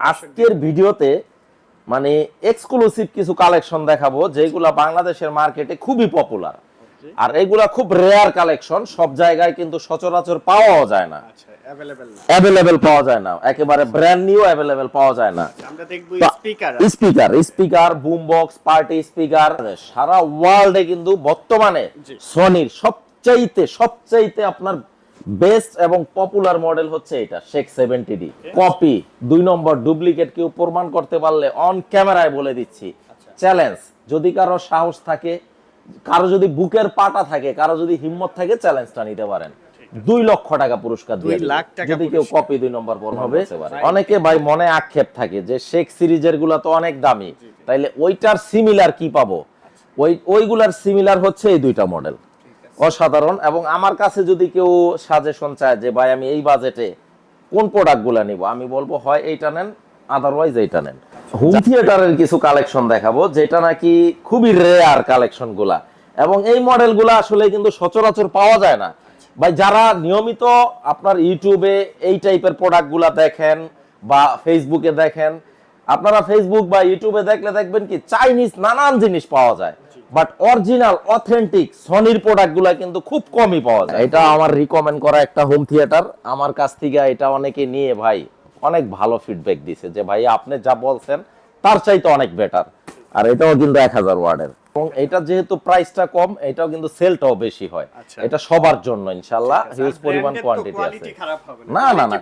আজকের ভিডিওতে মানে এক্সক্লুসিভ কিছু কালেকশন দেখাবো যেগুলা বাংলাদেশের মার্কেটে খুবই পপুলার আর এগুলা খুব রেয়ার কালেকশন সব জায়গায় কিন্তু সচরাচর পাওয়াও যায় না। আচ্ছা অ্যাভেলেবল অ্যাভেলেবেল পাওয়া যায় না। একেবারে ব্র্যান্ড নিউ অ্যাভেলেবেল পাওয়া যায় না। আমরা দেখব speaker speaker speaker boom box party speaker সারা ওয়ার্ল্ডে কিন্তু বর্তমানে। সনির সবচাইতে সবচাইতে আপনার বেস্ট এবং পপুলার মডেল হচ্ছে এটা শেখ সেভেন্টি ডি কপি দুই নম্বর ডুপ্লিকেট কেউ প্রমাণ করতে পারলে অন ক্যামেরায় বলে দিচ্ছি। আচ্ছা। চ্যালেঞ্জ যদি কারও সাহস থাকে কারও যদি বুকের পাটা থাকে কারও যদি হিম্মত থাকে চ্যালেঞ্জটা নিতে পারেন। দুই লক্ষ টাকা পুরস্কার দুই লাখ টাকা যদি কেউ কপি দুই নম্বর পর। হবে অনেকে ভাই মনে আক্ষেপ থাকে যে শেখ সিরিজেরগুলা তো অনেক দামি। তাইলে ওইটার সিমিলার কি পাবো? ওই ওইগুলার সিমিলার হচ্ছে এই দুইটা মডেল অসাধারণ। এবং আমার কাছে যদি কেউ সাজেশন চায় যে ভাই আমি এই বাজেটে কোন প্রোডাক্টগুলা নিব? আমি বলব হয় এইটা নেন আদারওয়াইজ এইটা নেন। হোম। থিয়েটারের কিছু কালেকশন দেখাবো যেটা নাকি খুবই রেয়ার কালেকশনগুলা এবং এই মডেলগুলা আসলে কিন্তু সচরাচর পাওয়া যায় না। ভাই যারা নিয়মিত আপনার ইউটিউবে এই টাইপের প্রোডাক্টগুলা দেখেন বা ফেসবুকে দেখেন আপনারা ফেসবুক বা ইউটিউবে দেখলে দেখবেন কি চাইনিজ নানান জিনিস পাওয়া যায়। বাট অরিজিনাল অথেন্টিক সনির প্রোডাক্টগুলা কিন্তু খুব কমই পাওয়া যায়। এটা আমার রিকমেন্ড করা একটা হোম থিয়েটার আমার কাছ থেকে এটা অনেকে নিয়ে ভাই অনেক ভালো ফিডব্যাক দিছে যে ভাই আপনি যা বলছেন তার চাইতে অনেক বেটার আর এটাও কিন্তু এক হাজার ওয়ার্ডের। এবং এটা যেহেতু প্রাইসটা কম এটাও কিন্তু সেলটাও বেশি হয়। আচ্ছা। এটা সবার জন্য ইনশাল্লাহ হিউজ পরিমাণ কোয়ান্টিটি আছে। না। না না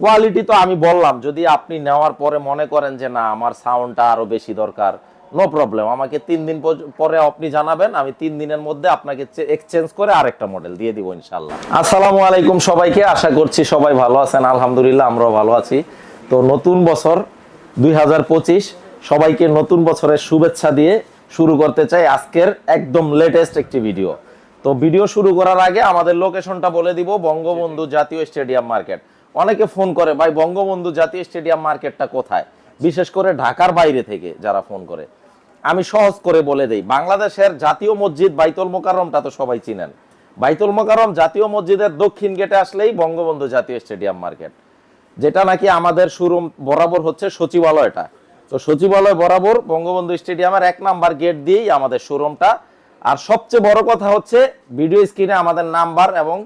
কোয়ালিটি তো আমি বললাম যদি আপনি নেওয়ার পরে মনে করেন যে না আমার সাউন্ডটা আরও বেশি দরকার নো প্রবলেম আমাকে তিন দিন পরে আপনি জানাবেন, আমি তিন দিনের মধ্যে আপনাকে এক্সচেঞ্জ করে আরেকটা মডেল দিয়ে দিব ইনশাল্লাহ আসসালামু আলাইকুম সবাইকে, আশা করছি সবাই ভালো আছেন। আলহামদুলিল্লাহ, আমরাও ভালো আছি। তো নতুন বছর দুই হাজার পঁচিশ, সবাইকে নতুন বছরের শুভেচ্ছা দিয়ে শুরু করতে চাই আজকের একদম লেটেস্ট একটি ভিডিও তো ভিডিও শুরু করার আগে আমাদের লোকেশনটা বলে দিব, বঙ্গবন্ধু জাতীয় স্টেডিয়াম মার্কেট। অনেকে ফোন করে, ভাই, বঙ্গবন্ধু জাতীয় স্টেডিয়াম মার্কেটটা কোথায়? বিশেষ করে ঢাকার বাইরে থেকে যারা ফোন করে। আমি সহজ করে বলে দেই বাংলাদেশের জাতীয় মসজিদ বাইতুল মোকাররমটা তো সবাই চিনেন। বাইতুল মোকাররম জাতীয় মসজিদের দক্ষিণ গেটে আসলেই বঙ্গবন্ধু জাতীয় স্টেডিয়াম মার্কেট যেটা নাকি আমাদের শোরুম বরাবর হচ্ছে সচিবালয়টা তো সচিবালয় বরাবর বঙ্গবন্ধু স্টেডিয়ামের এক নাম্বার গেট দিয়েই আমাদের শোরুমটা। আর সবচেয়ে বড় কথা হচ্ছে ভিডিও স্ক্রিনে আমাদের নাম্বার এবং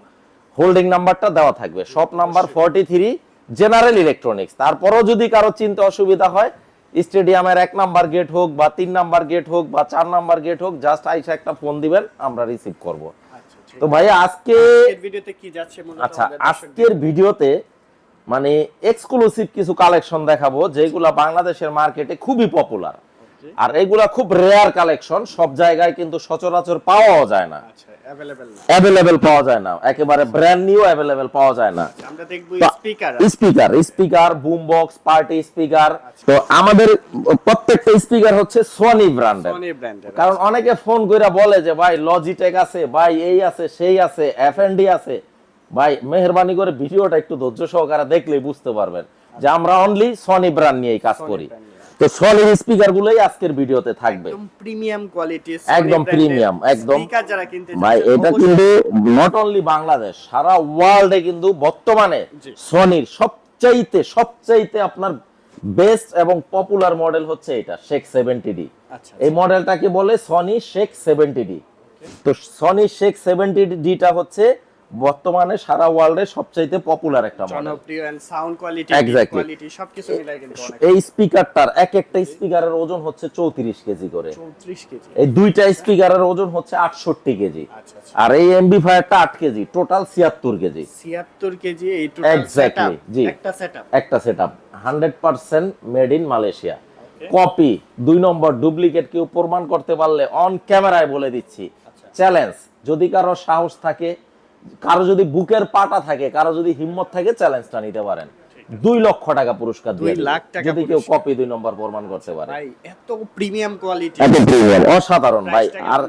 হোল্ডিং নাম্বারটা দেওয়া থাকবে। Shop number forty three general electronics. তারপরও যদি কারও চিন্তা অসুবিধা হয় স্টেডিয়ামের এক নাম্বার গেট হোক বা তিন নাম্বার গেট হোক বা চার নাম্বার গেট হোক জাস্ট আইসা একটা ফোন দিবেন আমরা রিসিভ করব। আচ্ছা তো ভাই আজকে ভিডিওতে কি যাচ্ছে আচ্ছা? আজকের ভিডিওতে মানে এক্সক্লুসিভ কিছু কালেকশন দেখাবো যেগুলো বাংলাদেশের মার্কেটে খুবই পপুলার আর এগুলা খুব রেয়ার কালেকশন সব জায়গায় কিন্তু সচরাচর পাওয়াও যায় না। আচ্ছা অ্যাভেলেবল অ্যাভেলেবেল পাওয়া যায় না। একেবারে ব্র্যান্ড নিউ অ্যাভেলেবেল পাওয়া যায় না। আমরা দেখব speaker speaker speaker boom box party speaker তো আমাদের প্রত্যেকটা স্পিকার হচ্ছে সোনি ব্র্যান্ডের ব্র্যান্ডের কারণ অনেকে ফোন করে বলে যে ভাই লজিটেক আছে ভাই এই আছে সেই আছে এফএনডি আছে। ভাই মেহরবানি করে ভিডিওটা একটু ধৈর্য সহকারে দেখলেই বুঝতে পারবেন যে আমরা অনলি সনি ব্র্যান্ড নিয়েই কাজ করি। তো সনি স্পিকার গুলোই আজকের ভিডিওতে থাকবে। একদম প্রিমিয়াম কোয়ালিটি একদম premium, একদম। স্পিকার যারা কিনতে ভাই এটা কিন্তু নট অনলি বাংলাদেশ সারা ওয়ার্ল্ডে কিন্তু বর্তমানে সনির সবচাইতে সবচাইতে আপনার বেস্ট এবং পপুলার মডেল হচ্ছে এটা শেখ সেভেন্টি ডি আচ্ছা এই মডেলটাকে বলে সনি শেখ সেভেন্টি ডি তো সনি শেখ সেভেন্টি ডিটা হচ্ছে বর্তমানে সারা ওয়ার্ল্ডে সবচাইতে পপুলার একটা মডেল জনপ্রিয় এন্ড সাউন্ড কোয়ালিটি কোয়ালিটি সবকিছু মিলাই কিন্তু অনেক। এই স্পিকারটার এক একটা স্পিকারের ওজন হচ্ছে চৌত্রিশ কেজি করে। 34 কেজি। এই দুইটা স্পিকারের ওজন হচ্ছে আটষট্টি কেজি। আচ্ছা আচ্ছা। আর এই এমবি ফায়ারটা আট কেজি টোটাল ছিয়াত্তর কেজি। 76 কেজি এই টোটাল Exactly, জি। একটা সেটআপ একটা set up hundred percent made in Malaysia copy দুই নম্বর ডুপ্লিকেট কেউ প্রমাণ করতে পারলে অন ক্যামেরায় বলে দিচ্ছি। চ্যালেঞ্জ যদি কারও সাহস থাকে কারও যদি বুকের পাটা থাকে কারও যদি হিম্মত থাকে চ্যালেঞ্জটা নিতে পারেন। দুই লক্ষ টাকা পুরস্কার দুই লাখ টাকা যদি কেউ কপি দুই নম্বর প্রমাণ করতে পারে। এত প্রিমিয়াম কোয়ালিটি এত প্রিমিয়াম অসাধারণ ভাই। আর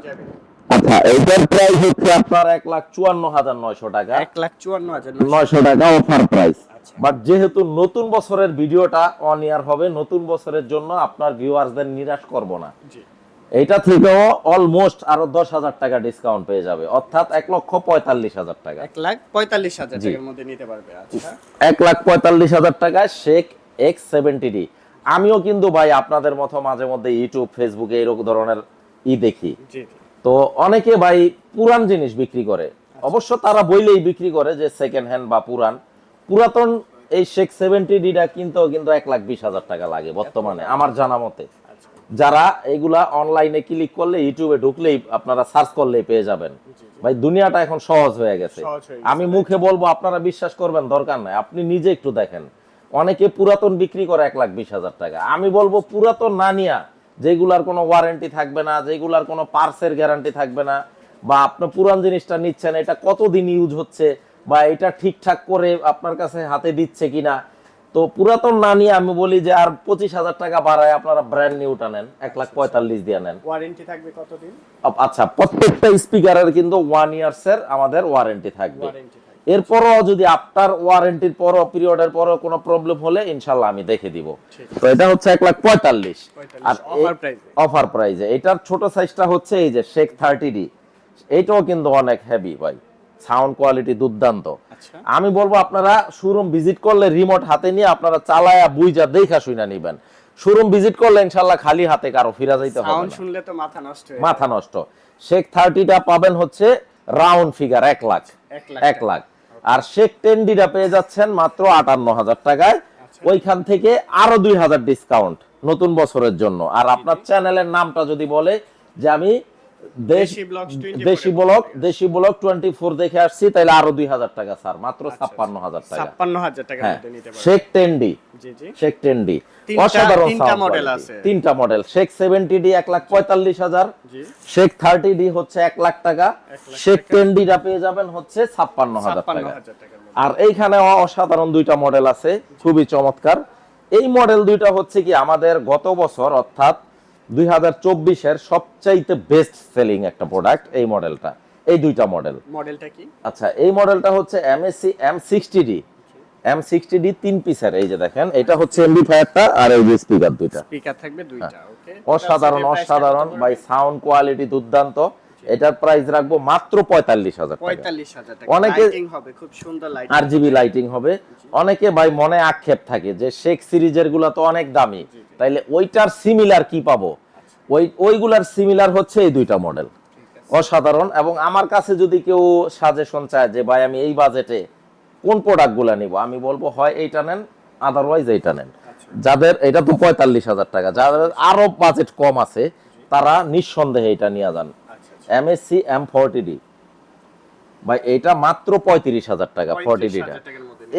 আচ্ছা এইটার প্রাইস হচ্ছে আপনার এক লাখ চুয়ান্ন হাজার নয়শো টাকা। এক লাখ চুয়ান্ন হাজার নয়শো। টাকা অফার প্রাইস। বাট যেহেতু নতুন বছরের ভিডিওটা অন ইয়ার হবে নতুন বছরের জন্য আপনার ভিউয়ার্সদের নিরাশ করব না। জি এইটা থেকেও অলমোস্ট আরও দশ হাজার টাকা ডিসকাউন্ট পেয়ে যাবে। অর্থাৎ এক লক্ষ পঁয়তাল্লিশ হাজার টাকা। এক লাখ পঁয়তাল্লিশ হাজার। টাকার মধ্যে নিতে পারবে আচ্ছা। এক লাখ পঁয়তাল্লিশ হাজার টাকায় শেখ এক্স সেভেন্টি ডি আমিও কিন্তু ভাই আপনাদের মতো মাঝে মধ্যে ইউটিউব ফেসবুকে এরকম ধরনের ই দেখি। তো অনেকে ভাই পুরান জিনিস বিক্রি করে। অবশ্য তারা বইলেই বিক্রি করে যে সেকেন্ড হ্যান্ড বা পুরান। পুরাতন এই শেখ সেভেন্টি ডিটা কিনতেও কিন্তু এক লাখ বিশ হাজার টাকা লাগে বর্তমানে আমার জানা মতে। আচ্ছা যারা এগুলা অনলাইনে ক্লিক করলে ইউটিউবে ঢুকলেই আপনারা সার্চ করলেই পেয়ে যাবেন। ভাই দুনিয়াটা এখন সহজ হয়ে গেছে। আমি মুখে বলব আপনারা বিশ্বাস করবেন দরকার নাই। আপনি নিজে একটু দেখেন। অনেকে পুরাতন বিক্রি করে এক লাখ বিশ হাজার টাকা। আমি বলব পুরাতন না নিয়া যেগুলার কোনো ওয়ারেন্টি থাকবে না যেগুলার কোনো পার্সের গ্যারান্টি থাকবে না বা আপনি পুরান জিনিসটা নিচ্ছেন এটা কতদিন ইউজ হচ্ছে বা এটা ঠিকঠাক করে আপনার কাছে হাতে দিচ্ছে কিনা তো পুরাতন না নিয়ে আমি বলি যে আর পঁচিশ হাজার টাকা বাড়ায় আপনারা ব্র্যান্ড নিউটা নেন এক লাখ পঁয়তাল্লিশ দিয়ে নেন। ওয়ারেন্টি থাকবে কতদিন? আচ্ছা প্রত্যেকটা স্পিকারের কিন্তু ওয়ান ইয়ার্স এর আমাদের ওয়ারেন্টি থাকবে। এরপরও যদি আফটার ওয়ারেন্টির পরও পিরিয়ডের পরও কোনো প্রবলেম হলে ইনশাল্লাহ আমি দেখে দিব। তো এটা হচ্ছে এক লাখ পঁয়তাল্লিশ। আর অফার প্রাইজে এটার ছোট সাইজটা হচ্ছে এই যে শেখ থার্টি ডি এইটাও কিন্তু অনেক হেভি ভাই। সাউন্ড কোয়ালিটি দুর্দান্ত। আচ্ছা। আমি বলব আপনারা শোরুম ভিজিট করলে রিমোট হাতে নিয়ে আপনারা চালায়া বুইজা দেখা শুইনা নিবেন। শোরুম ভিজিট করলে ইনশাল্লাহ খালি হাতে কারও ফিরা যাইতে হবে সাউন্ড শুনলে তো মাথা নষ্ট মাথা নষ্ট। শেখ থার্টিটা পাবেন হচ্ছে রাউন্ড ফিগার এক লাখ। এক লাখ আর শেখ টেন্ডিটা পেয়ে যাচ্ছেন মাত্র আটান্ন হাজার টাকায়। আচ্ছা। ওইখান থেকে আরও দুই হাজার ডিসকাউন্ট নতুন বছরের জন্য। আর আপনার চ্যানেলের নামটা যদি বলে যে আমি দেশ দেশি ব্লগস 24 দেশি ব্লক দেশি ব্লক টোয়েন্টি ফোর দেখে আসছি তাহলে আরও দুই হাজার টাকা স্যার মাত্র ছাপ্পান্ন হাজার টাকা। ছাপ্পান্ন হাজার পারবে শেখ টেন্ডি শেখ টেন্ডি অসাধারণ quality। আছে। তিনটা মডেল শেখ সেভেন্টি ডি এক লাখ পঁয়তাল্লিশ হাজার। শেখ থার্টি ডি হচ্ছে এক লাখ টাকা। শেখ টেন ডিটা পেয়ে যাবেন হচ্ছে ছাপ্পান্ন হাজার টাকা। আর এইখানে অসাধারণ দুইটা মডেল আছে খুবই চমৎকার। এই মডেল দুইটা হচ্ছে কি আমাদের গত বছর অর্থাৎ দুই হাজার চব্বিশের সবচাইতে বেস্ট সেলিং একটা প্রোডাক্ট এই মডেলটা এই দুইটা মডেল মডেলটা কি? আচ্ছা এই মডেলটা হচ্ছে MSC M sixty D M sixty D তিন পিসের এই যে দেখেন এটা হচ্ছে এমবিফায়ারটা আর এই যে স্পিকার দুইটা। স্পিকার থাকবে দুইটা ওকে হ্যাঁ। অসাধারণ অসাধারণ বাই সাউন্ড কোয়ালিটি দুর্দান্ত। এটার প্রাইস রাখব মাত্র পঁয়তাল্লিশ হাজার পঁয়তাল্লিশ হাজার টাকা। অনেকে- হবে খুব সুন্দর লাইটিং আর জিবি লাইটিং হবে। অনেকে ভাই মনে আক্ষেপ থাকে যে শেখ সিরিজেরগুলা তো অনেক দামি। তাইলে ওইটার সিমিলার কি পাবো? ওই ওইগুলার সিমিলার হচ্ছে এই দুইটা মডেল অসাধারণ। এবং আমার কাছে যদি কেউ সাজেশন চায় যে ভাই আমি এই বাজেটে কোন প্রোডাক্টগুলা নিব? আমি বলব হয় এইটা নেন আদারওয়াইজ এইটা নেন। যাদের এটা তো পঁয়তাল্লিশ হাজার টাকা। যাদের আরও বাজেট কম আছে তারা নিঃসন্দেহে এটা নিয়ে যান। আচ্ছা এমএসসি এম ফর্টি ডি ভাই এটা মাত্র পঁয়ত্রিশ হাজার টাকা ফোরটি ডিটা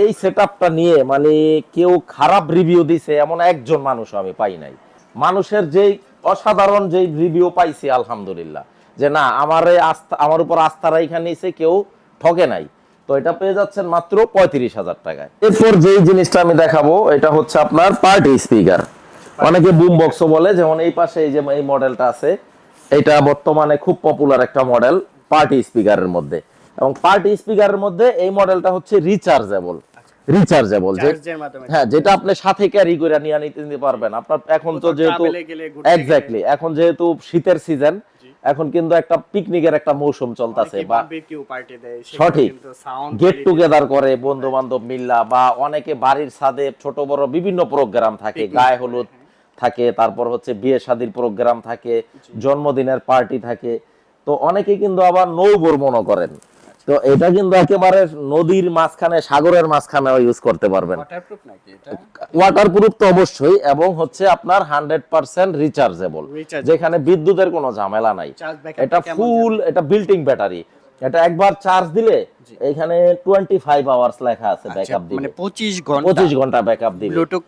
এই সেটআপটা নিয়ে মানে কেউ খারাপ রিভিউ দিছে এমন একজন মানুষ আমি পাই নাই। মানুষের যেই অসাধারণ যেই রিভিউ পাইছি, আলহামদুলিল্লাহ। যে না, আমার আস্থা আমার উপর আস্থা রাইখা নিছে, কেউ ঠকে নাই। তো এটা পেয়ে যাচ্ছেন মাত্র পঁয়ত্রিশ হাজার টাকায়। এরপর যেই জিনিসটা আমি দেখাবো, এটা হচ্ছে আপনার পার্টি স্পিকার অনেকে বুম বক্সও বলে, যেমন এই পাশে এই যে এই মডেলটা আছে, এটা বর্তমানে খুব পপুলার একটা মডেল পার্টি স্পিকারের মধ্যে। এবং পার্টি স্পিকারের মধ্যে এই মডেলটা হচ্ছে রিচার্জেবল রিচার্জেবল হ্যাঁ যেটা আপনি সাথে ক্যারি করে নিয়ে নিতে নিতে পারবেন। আপনার এখন তো যেহেতু এক্স্যাক্টলি এখন যেহেতু শীতের সিজন এখন কিন্তু একটা পিকনিকের একটা মৌসুম চলতেছে বা সঠিক। গেট টুগেদার করে বন্ধু বান্ধব মিল্লা বা অনেকে বাড়ির ছাদে ছোট বড় বিভিন্ন প্রোগ্রাম থাকে গায়ে হলুদ থাকে তারপর হচ্ছে বিয়ে শাদীর প্রোগ্রাম থাকে জন্মদিনের পার্টি থাকে। তো অনেকে কিন্তু আবার নৌবর মনে করেন। তো এটা কিন্তু একেবারে নদীর মাঝখানে সাগরের মাঝখানে ইউজ করতে পারবেন। ওয়াটারপ্রুফ ওয়াটার প্রুফ তো অবশ্যই এবং হচ্ছে আপনার হান্ড্রেড পার্সেন্ট রিচার্জেবল যেখানে বিদ্যুতের কোনো ঝামেলা নাই। এটা ফুল এটা বিল্টিং ব্যাটারি এটা একবার চার্জ দিলে এখানে টোয়েন্টি ফাইভ আওয়ার্স লেখা আছে ব্যাকআপ মানে দিবে পঁচিশ ঘণ্টা। পঁচিশ ঘণ্টা ব্যাকআপ দিবে ব্লুটুথ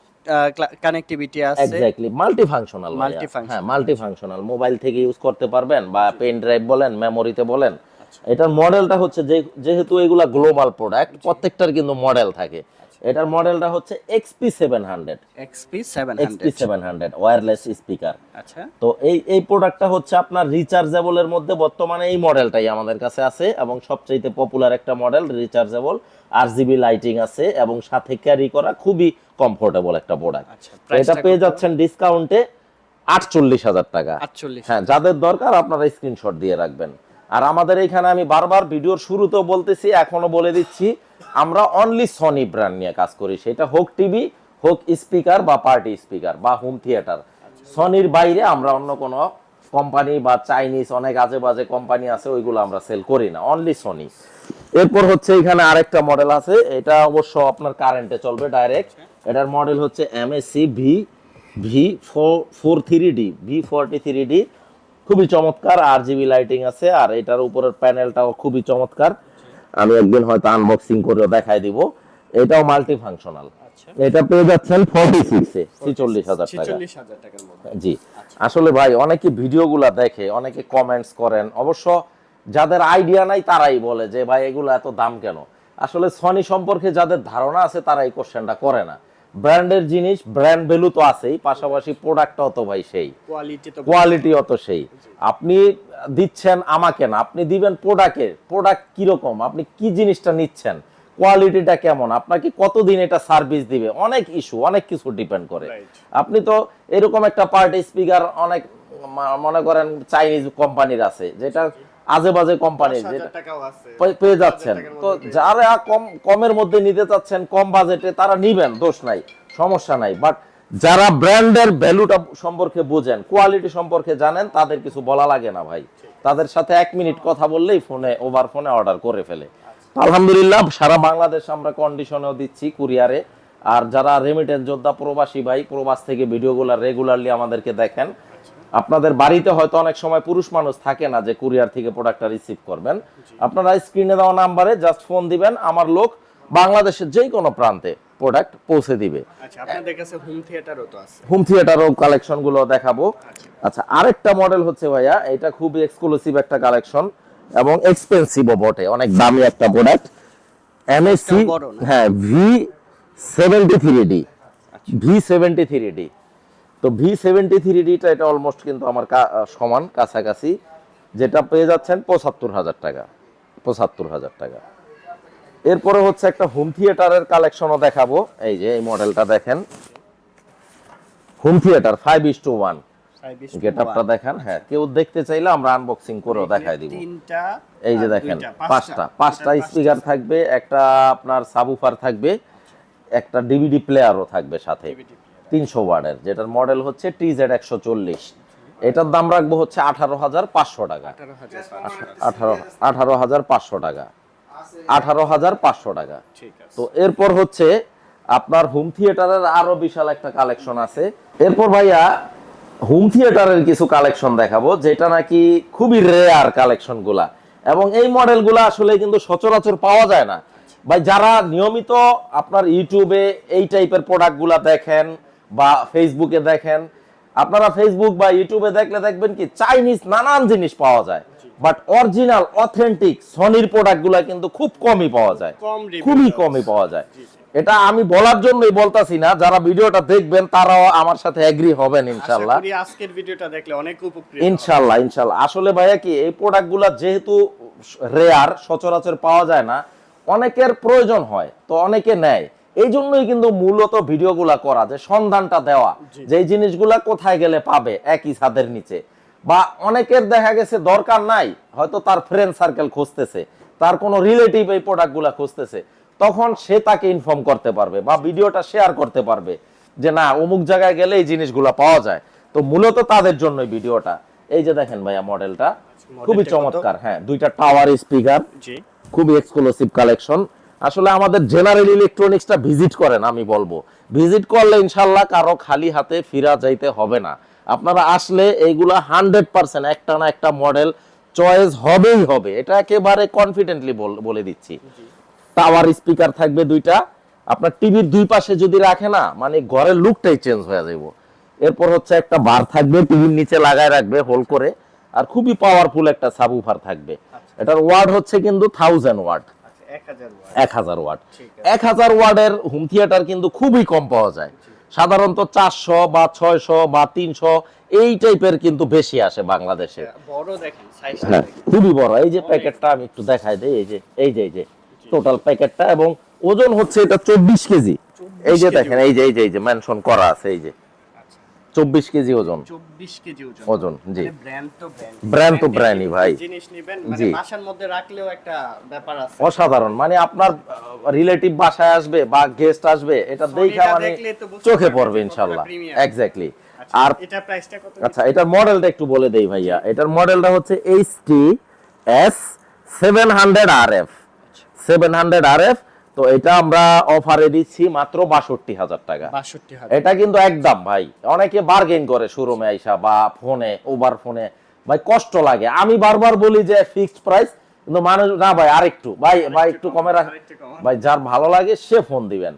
কানেক্টিভিটি আছে। Exactly multifunctional Multifunctional। হ্যাঁ মাল্টি ফাংশনাল মোবাইল থেকে ইউজ করতে পারবেন বা পেন ড্রাইভ বলেন মেমোরিতে বলেন। আচ্ছা। এটার মডেলটা হচ্ছে যেহেতু এগুলা গ্লোবাল প্রোডাক্ট প্রত্যেকটার কিন্তু মডেল থাকে। আচ্ছা। এটার মডেলটা হচ্ছে XP seven hundred. XP seven XP seven hundred wireless speaker. আচ্ছা। তো এই এই প্রোডাক্টটা হচ্ছে আপনার রিচার্জেবল এর মধ্যে বর্তমানে এই মডেলটাই আমাদের কাছে আছে এবং সবচেয়ে পপুলার একটা model rechargeable R GB lighting আছে এবং সাথে ক্যারি করা খুবই কমফোর্টেবল একটা প্রোডাক্ট। আচ্ছা এটা পেয়ে যাচ্ছেন ডিসকাউন্টে আটচল্লিশ হাজার টাকা। আটচল্লিশ হ্যাঁ যাদের দরকার আপনারা স্ক্রিনশট দিয়ে রাখবেন। আর আমাদের এখানে আমি বারবার ভিডিওর শুরুতেও বলতেছি এখনও বলে দিচ্ছি, আমরা অনলি সনি ব্র্যান্ড নিয়ে কাজ করি। সেটা হোক টিভি হোক স্পিকার বা পার্টি স্পিকার বা হোম থিয়েটার সনির বাইরে আমরা অন্য কোনো কোম্পানি বা চাইনিজ অনেক আজে বাজে কোম্পানি আছে, ওইগুলো আমরা সেল করি না। অনলি সনি এরপর হচ্ছে এখানে আরেকটা মডেল আছে। এটা অবশ্য আপনার কারেন্টে চলবে ডাইরেক্ট এটার মডেল হচ্ছে M S C V V four four three D V forty three D খুবই চমৎকার আর জিবি লাইটিং আছে আর এটার উপরের প্যানেলটাও খুবই চমৎকার। আমি একদিন হয়তো আনবক্সিং করে দেখাই দিব। এটাও মাল্টি ফাংশনাল আচ্ছা। এটা পেয়ে যাচ্ছেন ফর্টি সিক্সে ছিচল্লিশ হাজার টাকা। ছেচল্লিশ হাজার মধ্যে। জি। আসলে ভাই অনেকে ভিডিওগুলা দেখে অনেকে কমেন্টস করেন। অবশ্য যাদের আইডিয়া নাই তারাই বলে যে ভাই এগুলো এত দাম কেন? আসলে সনি সম্পর্কে যাদের ধারণা আছে তারা এই কোশ্চেনটা করে না। ব্র্যান্ডের জিনিস ব্র্যান্ড ভ্যালু তো আছেই পাশাপাশি প্রোডাক্টটাও তো ভাই সেই। কোয়ালিটি তো কোয়ালিটি অত সেই। আপনি দিচ্ছেন আমাকে না আপনি দিবেন প্রোডাক্টে প্রোডাক্ট কীরকম আপনি কি জিনিসটা নিচ্ছেন কোয়ালিটিটা কেমন আপনাকে কতদিন এটা সার্ভিস দিবে অনেক ইস্যু অনেক কিছু ডিপেন্ড করে। আপনি তো এরকম একটা পার্টি স্পিকার অনেক মনে করেন চাইনিজ কোম্পানির আছে যেটা আজে বাজে কোম্পানি পেয়ে যাচ্ছেন। তো যারা কম কমের মধ্যে নিতে চাচ্ছেন কম বাজেটে তারা নিবেন দোষ নাই সমস্যা নাই। বাট যারা ব্র্যান্ডের ভ্যালুটা সম্পর্কে বোঝেন কোয়ালিটি সম্পর্কে জানেন তাদের কিছু বলা লাগে না ভাই। তাদের সাথে এক মিনিট কথা বললেই ফোনে ওভার ফোনে অর্ডার করে ফেলে। আলহামদুলিল্লাহ সারা বাংলাদেশ আমরা কন্ডিশনেও দিচ্ছি কুরিয়ারে আর যারা রেমিটেন্স যোদ্ধা প্রবাসী ভাই প্রবাস থেকে ভিডিওগুলো রেগুলারলি আমাদেরকে দেখেন আপনাদের বাড়িতে হয়তো অনেক সময় পুরুষ মানুষ থাকে না যে কুরিয়ার থেকে প্রোডাক্টটা রিসিভ করবেন। আপনারা স্ক্রিনে দেওয়া নাম্বারে জাস্ট ফোন দিবেন আমার লোক বাংলাদেশের যে কোনো প্রান্তে প্রোডাক্ট পৌঁছে দিবে। আচ্ছা আপনাদের কাছে হোম থিয়েটারও তো আছে। হোম থিয়েটারও কালেকশনগুলো দেখাবো। আচ্ছা। আরেকটা মডেল হচ্ছে ভাইয়া এটা খুবই এক্সক্লুসিভ একটা কালেকশন এবং এক্সপেন্সিভও বটে অনেক দামি একটা প্রোডাক্ট এমএসসি হ্যাঁ V seventy three D V seventy three D তো ভি সেভেন্টি থ্রি ডিটা এটা অলমোস্ট কিন্তু আমার সমান কাছাকাছি যেটা পেয়ে যাচ্ছেন পঁচাত্তর হাজার টাকা পঁচাত্তর হাজার টাকা। এরপরে হচ্ছে একটা হোম থিয়েটারের কালেকশনও দেখাবো। এই যে এই মডেলটা দেখেন। Home theatre five is to one gate আপটা দেখেন হ্যাঁ কেউ দেখতে চাইলে আমরা আনবক্সিং করেও দেখাই দিব। এই যে দেখেন পাঁচটা। পাঁচটা স্পিকার থাকবে একটা আপনার সাবুফার থাকবে একটা ডিভিডি প্লেয়ারও থাকবে সাথে। তিনশো ওয়ার্ডের যেটার মডেল হচ্ছে টি জেড একশো চল্লিশ। এটার দাম রাখব হচ্ছে আঠারো হাজার পাঁচশো টাকা। আঠারো আঠারো হাজার পাঁচশো টাকা। আঠারো হাজার পাঁচশো টাকা। ঠিক তো এরপর হচ্ছে আপনার হোম থিয়েটারের আরও বিশাল একটা কালেকশন আছে। এরপর ভাইয়া হোম থিয়েটারের কিছু কালেকশন দেখাবো যেটা নাকি খুবই রেয়ার কালেকশনগুলা। এবং এই মডেলগুলো আসলে কিন্তু সচরাচর পাওয়া যায় না। ভাই যারা নিয়মিত আপনার ইউটিউবে এই টাইপের প্রোডাক্টগুলা দেখেন বা ফেসবুকে দেখেন আপনারা ফেসবুক বা ইউটিউবে দেখলে দেখবেন কি চাইনিজ নানান জিনিস পাওয়া যায় বাট অরিজিনাল অথেন্টিক সনির প্রোডাক্টগুলা কিন্তু খুব কমই পাওয়া যায় খুবই কমই পাওয়া যায়। এটা আমি বলার জন্যই বলতাছি না যারা ভিডিওটা দেখবেন তারাও আমার সাথে এগ্রি হবেন ইনশাল্লাহ। আজকের ভিডিওটা দেখলে অনেক উপকৃত ইনশাল্লাহ ইনশাল্লাহ। আসলে ভাইয়া কি এই প্রোডাক্টগুলো যেহেতু রেয়ার সচরাচর পাওয়া যায় না অনেকের প্রয়োজন হয় তো অনেকে নেয়। এই জন্যই কিন্তু মূলত ভিডিওগুলা করা যে সন্ধানটা দেওয়া যে জিনিসগুলা কোথায় গেলে পাবে একই ছাদের নিচে। বা অনেকের দেখা গেছে দরকার নাই হয়তো তার ফ্রেন্ড সার্কেল খুঁজতেছে তার কোনো রিলেটিভ এই প্রোডাক্টগুলা খুঁজতেছে তখন সে তাকে ইনফর্ম করতে পারবে বা ভিডিওটা শেয়ার করতে পারবে যে না অমুক জায়গায় গেলে এই জিনিসগুলা পাওয়া যায়। তো মূলত তাদের জন্যই ভিডিওটা। এই যে দেখেন ভাইয়া মডেলটা খুবই চমৎকার হ্যাঁ দুইটা টাওয়ার স্পিকার খুবই এক্সক্লুসিভ কালেকশন আসলে আমাদের জেনারেল ইলেকট্রনিক্সটা ভিজিট করেন আমি বলব। ভিজিট করলে ইনশাল্লাহ কারও খালি হাতে ফিরা যাইতে হবে না। আপনারা আসলে এইগুলা হান্ড্রেড পার্সেন্ট একটা না একটা মডেল চয়েস হবেই হবে। এটা একেবারে কনফিডেন্টলি বলে দিচ্ছি। টাওয়ার স্পিকার থাকবে দুইটা। আপনার টিভির দুই পাশে যদি রাখে না মানে ঘরের লুকটাই চেঞ্জ হয়ে যাইব। এরপর হচ্ছে একটা বার থাকবে টিভির নিচে লাগায় রাখবে হোল করে। আর খুবই পাওয়ারফুল একটা সাবউফার থাকবে। এটার ওয়ার্ড হচ্ছে কিন্তু থাউজেন্ড আচ্ছা এক হাজার ওয়াট। এক হাজার ওয়াট। ঠিক এক হাজার ওয়ার্ডের হোম থিয়েটার কিন্তু খুবই কম পাওয়া যায়। সাধারণত চারশো বা ছয়শো বা তিনশো এই টাইপের কিন্তু বেশি আসে বাংলাদেশে। সাইজটা হ্যাঁ খুবই বড়। এই যে প্যাকেটটা আমি একটু দেখাই দেই এই যে এই যে এই যে টোটাল প্যাকেটটা এবং ওজন হচ্ছে এটা চব্বিশ কেজি। এই যে দেখেন এই যে এই যে এই যে মেনশন করা আছে এই যে। চব্বিশ কেজি ওজন। চব্বিশ কেজি ওজন। ওজন, জি। ব্র্যান্ড তো ব্র্যান্ড তো brand-ই ভাই। জিনিস নিবেন মানে জি। বাসার মধ্যে রাখলেও একটা ব্যাপার আছে। অসাধারণ। মানে আপনার রিলেটিভ বাসায় আসবে বা গেস্ট আসবে এটা দেখা মানে চোখে পড়বে কতটা ইনশাল্লাহ। এক্স্যাক্টলি আচ্ছা, আর এটা প্রাইসটা কত আচ্ছা এটার মডেলটা একটু বলে দেই ভাইয়া। এটার মডেলটা হচ্ছে H T S seven hundred R F seven hundred R F তো এটা আমরা অফারে দিচ্ছি মাত্র বাষট্টি হাজার টাকা। এটা কিন্তু একদম ভাই অনেকে বার্গেন করে শোরুমে আইসা বা ফোনে ওভার ফোনে ভাই কষ্ট লাগে। আমি বারবার বলি যে ফিক্সড প্রাইস কিন্তু মানুষ না ভাই আরেকটু। ভাই ভাই একটু কমে রাখ ভাই যার ভালো লাগে সে ফোন দিবেন।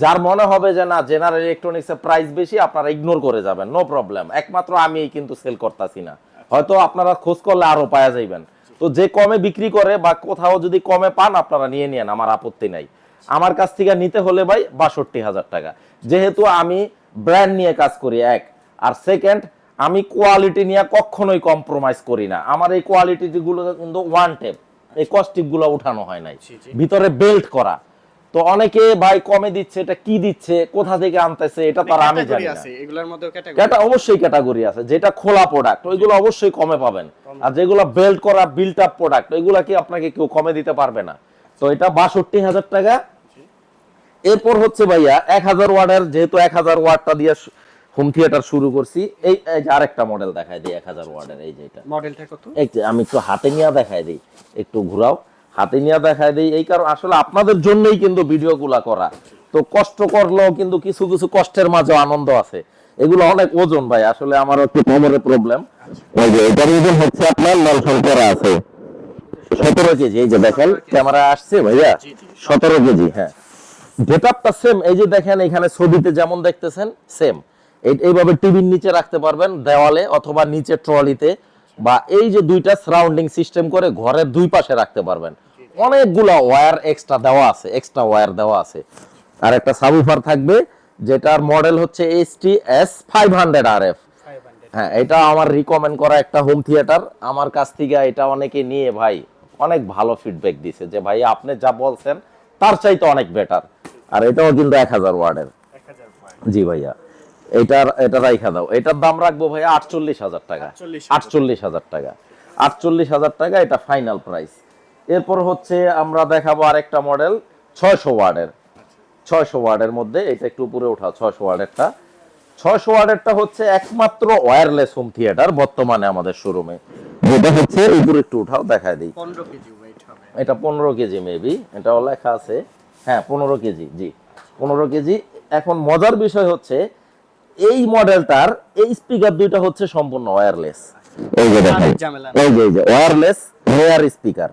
যার মনে হবে যে না জেনারেল ইলেকট্রনিক্স এর প্রাইস বেশি আপনারা ইগনোর করে যাবেন নো প্রবলেম একমাত্র আমি কিন্তু সেল করতেছি না। হয়তো আপনারা খোঁজ করলে আরও পাওয়া যাইবেন। তো যে কমে বিক্রি করে বা কোথাও যদি কমে পান আপনারা নিয়ে নেন আমার আপত্তি নাই। আমার কাছ থেকে নিতে হলে ভাই বাষট্টি হাজার টাকা। যেহেতু আমি ব্র্যান্ড নিয়ে কাজ করি এক। আর সেকেন্ড আমি কোয়ালিটি নিয়ে কখনোই কম্প্রোমাইজ করি না। আমার এই কোয়ালিটি গুলো কিন্তু ওয়ান টেপ এই কস্টিকগুলো উঠানো হয় নাই। ভিতরে বেল্ট করা। তো অনেকে ভাই কমে দিচ্ছে এটা কি দিচ্ছে কোথা থেকে আনতেছে এটা তার আমি জানি না। এগুলোর মধ্যে ক্যাটাগরি ক্যাটা অবশ্যই ক্যাটাগরি আছে যেটা খোলা প্রোডাক্ট ওইগুলো অবশ্যই কমে পাবেন। আর যেগুলো বেল্ট করা বিল্ট আপ প্রোডাক্ট ওইগুলো কি আপনাকে কেউ কমে দিতে পারবে না। তো এটা বাষট্টি হাজার টাকা। এরপর হচ্ছে ভাইয়া এক হাজার ওয়ার্ডের যেহেতু এক হাজার ওয়ার্ডটা দিয়ে হোম থিয়েটার শুরু করছি এই এই যে আরেকটা মডেল দেখায় দিই এক হাজার ওয়ার্ডের এই যে এটা। মডেলটা কত? এই যে আমি একটু হাতে নিয়ে দেখায় দিই একটু ঘুরাও। হাতে নিয়ে দেখায় দিই এই কারণ আসলে আপনাদের জন্যই কিন্তু ভিডিওগুলা করা। তো কষ্ট করলেও কিন্তু কিছু কিছু কষ্টের মাঝে আনন্দ আছে। এগুলো অনেক ওজন ভাই আসলে আমার একটু কোমরের প্রবলেম ওই যে এটার ওজন হচ্ছে আপনার করা আছে। সতেরো কেজি এই যে দেখেন ক্যামেরা আসছে ভাইয়া। সতেরো কেজি হ্যাঁ। গেটআপটা সেম এই যে দেখেন এখানে ছবিতে যেমন দেখতেছেন সেম এইভাবে টিভির নিচে রাখতে পারবেন দেওয়ালে অথবা নিচে ট্রলিতে বা এই যে দুইটা সারাউন্ডিং সিস্টেম করে ঘরের দুই পাশে রাখতে পারবেন। অনেকগুলা ওয়্যার এক্সট্রা দেওয়া আছে এক্সট্রা ওয়্যার দেওয়া আছে। আর একটা সাবুফার থাকবে যেটার মডেল হচ্ছে T S five hundred R F হ্যাঁ এটা আমার রিকমেন্ড করা একটা হোম থিয়েটার আমার কাছ থেকে এটা অনেকে নিয়ে ভাই অনেক ভালো ফিডব্যাক দিছে যে ভাই আপনি যা বলছেন তার চাইতে অনেক বেটার আর এটাও কিন্তু এক হাজার ওয়ার্ডের। জি ভাইয়া। এটার এটা রাইখা দাও। এটার দাম রাখব ভাইয়া আটচল্লিশ হাজার টাকা। আটচল্লিশ হাজার। টাকা। আটচল্লিশ হাজার টাকা এটা ফাইনাল প্রাইস এরপর হচ্ছে আমরা দেখাবো আরেকটা মডেল ছয়শো ওয়ার্ডের। ছয়শো ওয়ার্ডের মধ্যে এটা একটু উপরে ওঠা ছয়শো ওয়ার্ডেরটা। ছয়শো ওয়ার্ডেরটা হচ্ছে একমাত্র ওয়্যারলেস হোম থিয়েটার বর্তমানে আমাদের শোরুমে যেটা হচ্ছে উপরে একটু উঠাও দেখায় দিই। এটা পনেরো কেজি মেবি এটাও লেখা আছে। হ্যাঁ পনেরো কেজি জি। পনেরো কেজি। এখন মজার বিষয় হচ্ছে এই মডেলটার এই স্পিকার দুইটা হচ্ছে সম্পূর্ণ ওয়্যারলেস এই যে দেখেন। এই যে ওয়্যারলেস রেয়ার স্পিকার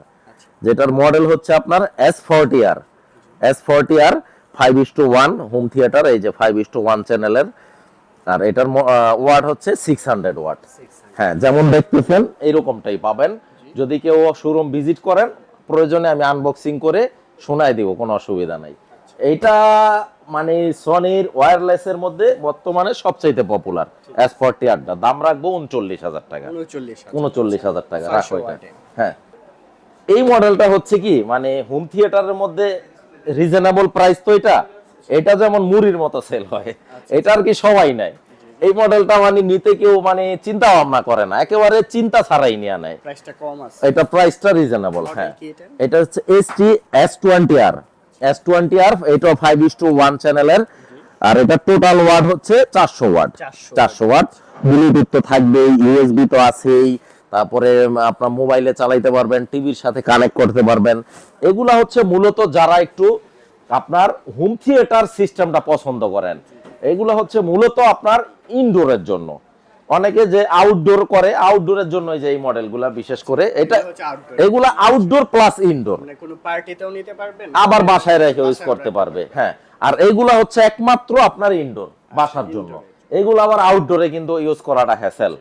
যেটার মডেল হচ্ছে আপনার S forty R S forty R five is to one home theatre এই যে ফাইভ ইস টু ওয়ান চ্যানেলের আর এটার ওয়াট হচ্ছে সিক্স হান্ড্রেড ওয়াট হ্যাঁ যেমন দেখতেছেন এইরকমটাই পাবেন। যদি কেউ শোরুম ভিজিট করেন প্রয়োজনে আমি আনবক্সিং করে শোনাই দিব কোনো অসুবিধা নাই। এইটা মানে সনির ওয়্যারলেসের মধ্যে বর্তমানে সবচাইতে পপুলার এস ফোরটি আরটা দাম রাখব উনচল্লিশ হাজার টাকা। উনচল্লিশ হাজার। টাকা রাখো এটা হ্যাঁ। এই মডেলটা হচ্ছে কি? মানে হোম থিয়েটারের মধ্যে রিজনেবল প্রাইস তো এটা। এটা যেমন মুড়ির মতো সেল হয় আচ্ছা, এটা আর কি সবাই নাই এই মডেলটা মানে নিতে কেউ মানে চিন্তা ভাবনা করে না। একেবারে চিন্তা ছাড়াই নিয়ে নেয়। প্রাইসটা কম আছে। এটা প্রাইসটা রিজনেবল হ্যাঁ। এটা? এটা হচ্ছে S T S twenty R S twenty R এটা ফাইভ ইস টু ওয়ান চ্যানেলের আর এটা টোটাল ওয়াট হচ্ছে চারশো ওয়াট 400 চারশো ওয়াট ব্লুটুথ তো থাকবেই ইউএসবি তো আছেই। তারপরে আপনার মোবাইলে চালাইতে পারবেন টিভির সাথে কানেক্ট করতে পারবেন। এগুলা হচ্ছে মূলত যারা একটু আপনার হোম থিয়েটার সিস্টেমটা পছন্দ করেন। এগুলো হচ্ছে মূলত আপনার ইনডোরের জন্য। অনেকে যে আউটডোর করে আউটডোরের জন্য যে এই মডেলগুলা বিশেষ করে এটা এগুলা আউটডোর প্লাস ইনডোর মানে কোনো পার্টিতেও নিতে পারবেন আবার বাসায় রেখে ইউজ করতে পারবে হ্যাঁ। আর এইগুলা হচ্ছে একমাত্র আপনার ইনডোর বাসার জন্য। এগুলো আবার আউটডোরে কিন্তু ইউজ করাটা হ্যাসেল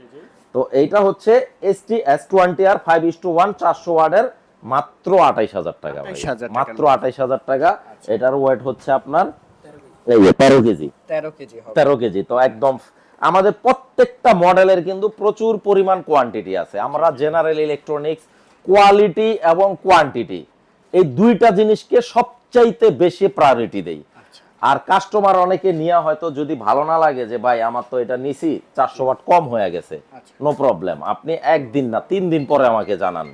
তো এইটা হচ্ছে ST S twenty R five is to one চারশো ওয়ার্ডের মাত্র আঠাইশ হাজার টাকা ভাই। মাত্র আঠাইশ হাজার টাকা। এটার ওয়েট হচ্ছে আপনার এই যে তেরো কেজি। তেরো কেজি হবে। তেরো কেজি তো একদম আমাদের প্রত্যেকটা মডেলের কিন্তু প্রচুর পরিমাণ কোয়ান্টিটি আছে। আমরা জেনারেল ইলেকট্রনিক্স কোয়ালিটি এবং কোয়ান্টিটি এই দুইটা জিনিসকে সবচাইতে বেশি প্রায়োরিটি দেই। আচ্ছা। আর কাস্টমার অনেকে নিয়ে হয়তো যদি ভালো না লাগে যে ভাই আমার তো এটা নিছি চারশো ওয়াট কম হয়ে গেছে আচ্ছা। নো প্রবলেম আপনি একদিন না তিন দিন পরে আমাকে জানান।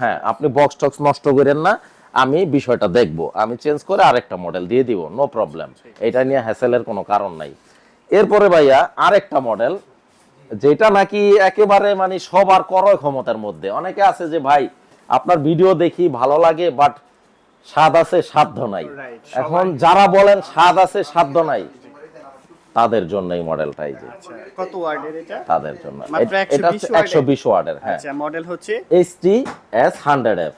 হ্যাঁ আপনি বক্স টক্স নষ্ট করেন না আমি বিষয়টা দেখব আমি চেঞ্জ করে আরেকটা মডেল দিয়ে দিব নো প্রবলেম এটা নিয়ে হ্যাসেলের কোনো কারণ নাই। এরপরে ভাইয়া আরেকটা মডেল যেটা নাকি একেবারে মানে সবার ক্রয় ক্ষমতার মধ্যে। অনেকে আছে যে ভাই আপনার ভিডিও দেখি ভালো লাগে বাট স্বাদ আছে সাধ্য নাই। এখন যারা বলেন স্বাদ আছে সাধ্য নাই তাদের জন্য এই মডেলটাই যে। আচ্ছা কত ওয়ার্ডের এটা? তাদের জন্য। এটা 120 বিশ ওয়ার্ডের? হ্যাঁ। আচ্ছা মডেল হচ্ছে? এইচটি এস হান্ড্রেড এফ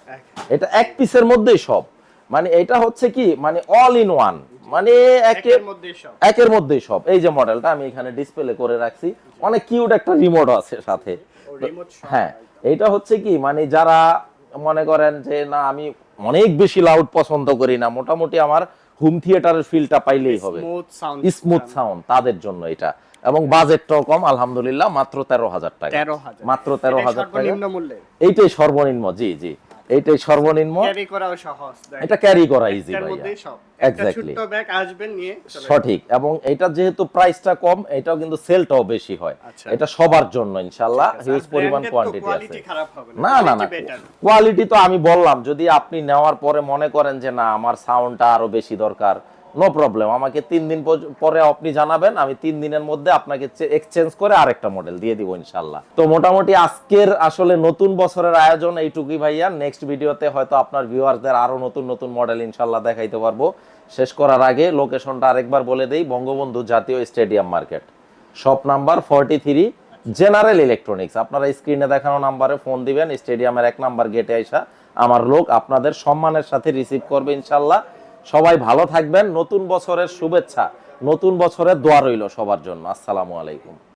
এটা এক পিসের মধ্যেই সব। মানে এটা হচ্ছে কি? মানে অল ইন ওয়ান মানে একের একের মধ্যে সব। একের মধ্যেই সব। এই যে মডেলটা আমি এখানে ডিসপ্লে করে রাখছি। অনেক কিউট একটা রিমোট আছে সাথে। হ্যাঁ এইটা হচ্ছে কি? মানে যারা মনে করেন যে না আমি অনেক বেশি লাউড পছন্দ করি না মোটামুটি আমার হোম থিয়েটারের ফিলটা পাইলেই হবে। স্মুথ সাউন্ড তাদের জন্য এটা। এবং বাজেটটাও কম আলহামদুলিল্লাহ মাত্র তেরো হাজার টাকা। মাত্র তেরো হাজার টাকা। এইটাই সর্বনিম্ন জি জি। এইটাই সর্বনিম্ন। ক্যারি করাও সহজ এটা ক্যারি করা ইজি ভাই এক্স্যাক্টলি ছোট্ট ব্যাগ আসবেন নিয়ে সঠিক। এবং এটা যেহেতু প্রাইসটা কম এটাও কিন্তু সেলটাও বেশি হয়। আচ্ছা। এটা সবার জন্য ইনশাআল্লাহ। হিউজ পরিমাণ কোয়ান্টিটি আছে। না। না না কোয়ালিটি তো আমি বললাম যদি আপনি নেওয়ার পরে মনে করেন যে না আমার সাউন্ডটা আরও বেশি দরকার নো প্রবলেম আমাকে তিন দিন পর- আপনি জানাবেন, আমি তিন দিনের মধ্যে আপনাকে এক্সচেঞ্জ করে আরেকটা মডেল দিয়ে দিব ইনশাল্লাহ তো মোটামুটি আজকের আসলে নতুন বছরের আয়োজন এইটুকুই ভাইয়া। নেক্সট ভিডিওতে হয়তো আপনার ভিউয়ারদের আরও নতুন নতুন মডেল ইনশাল্লাহ দেখাইতে পারব। শেষ করার আগে লোকেশনটা আরেকবার বলে দেই, Bangabandhu Jatiya stadium market shop number forty three general electronics আপনারা স্ক্রিনে দেখানো নাম্বারে ফোন দিবেন স্টেডিয়ামের এক নাম্বার গেটে আইসা আমার লোক আপনাদের সম্মানের সাথে রিসিভ করবে ইনশাল্লাহ সবাই ভালো থাকবেন। নতুন বছরের শুভেচ্ছা নতুন বছরের দোয়া রইল সবার জন্য। আসসালামু আলাইকুম।